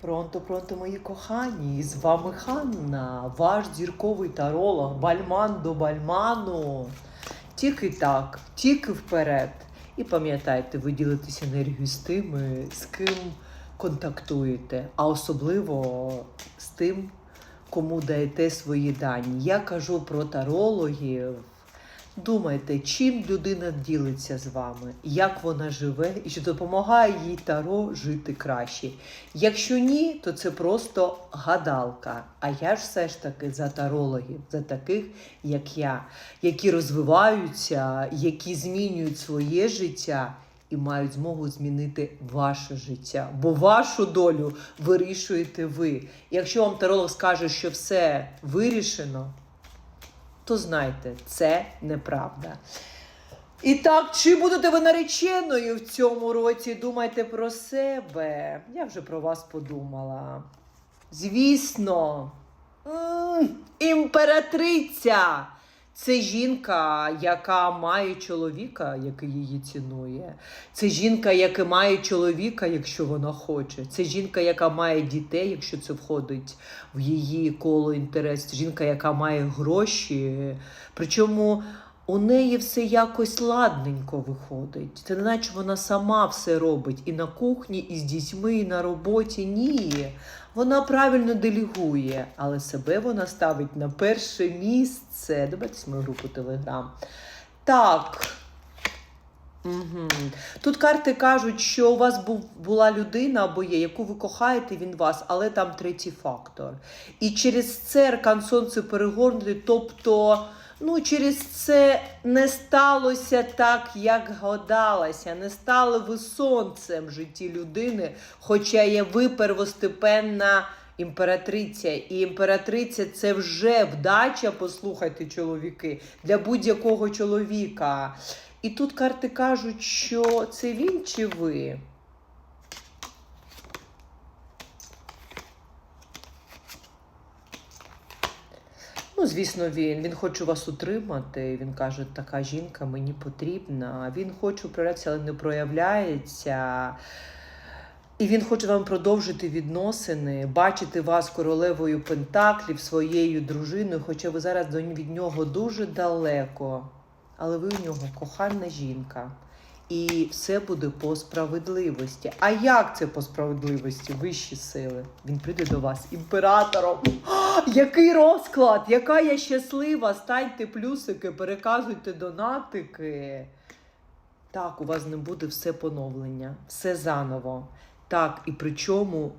Пронто, пронто, мої кохані, з вами Ханна, ваш зірковий таролог, бальман до бальману. Тільки так, тільки вперед. І пам'ятайте, ви ділитесь енергією з тими, з ким контактуєте, а особливо з тим, кому даєте свої дані. Я кажу про тарологів. Думайте, чим людина ділиться з вами, як вона живе і чи допомагає їй таро жити краще. Якщо ні, то це просто гадалка. А я ж все ж таки за тарологів, за таких, як я, які розвиваються, які змінюють своє життя і мають змогу змінити ваше життя. Бо вашу долю вирішуєте ви. Якщо вам таролог скаже, що все вирішено, то знайте, це неправда. І так, чи будете ви нареченою в цьому році? Думайте про себе. Я вже про вас подумала. Звісно, М, імператриця. Це жінка, яка має чоловіка, який її цінує. Це жінка, яка має чоловіка, якщо вона хоче. Це жінка, яка має дітей, якщо це входить в її коло інтересів. Жінка, яка має гроші. Причому у неї все якось ладненько виходить. Це не наче вона сама все робить і на кухні, і з дітьми, і на роботі. Ні. Вона правильно делегує, але себе вона ставить на перше місце. В мою групу Телеграм. Так. Угу. Тут карти кажуть, що у вас був, була людина або є, яку ви кохаєте, він вас, але там третій фактор. І через це сонце перегорнути, тобто, ну, через це не сталося так, як гадалося, не стали ви сонцем в житті людини, хоча є ви первостепенна імператриця. І імператриця це вже вдача, послухайте, чоловіки, для будь-якого чоловіка. І тут карти кажуть, що це він чи ви. Ну, звісно, він. Він хоче вас утримати. Він каже, така жінка мені потрібна. Він хоче проявлятися, але не проявляється. І він хоче вам продовжити відносини, бачити вас королевою Пентаклів, своєю дружиною, хоча ви зараз від нього дуже далеко. Але ви у нього кохана жінка. І все буде по справедливості. А як це по справедливості? Вищі сили. Він прийде до вас імператором. А, який розклад! Яка я щаслива! Станьте плюсики, переказуйте донатики. Так, у вас не буде все поновлення, все заново. Так, і причому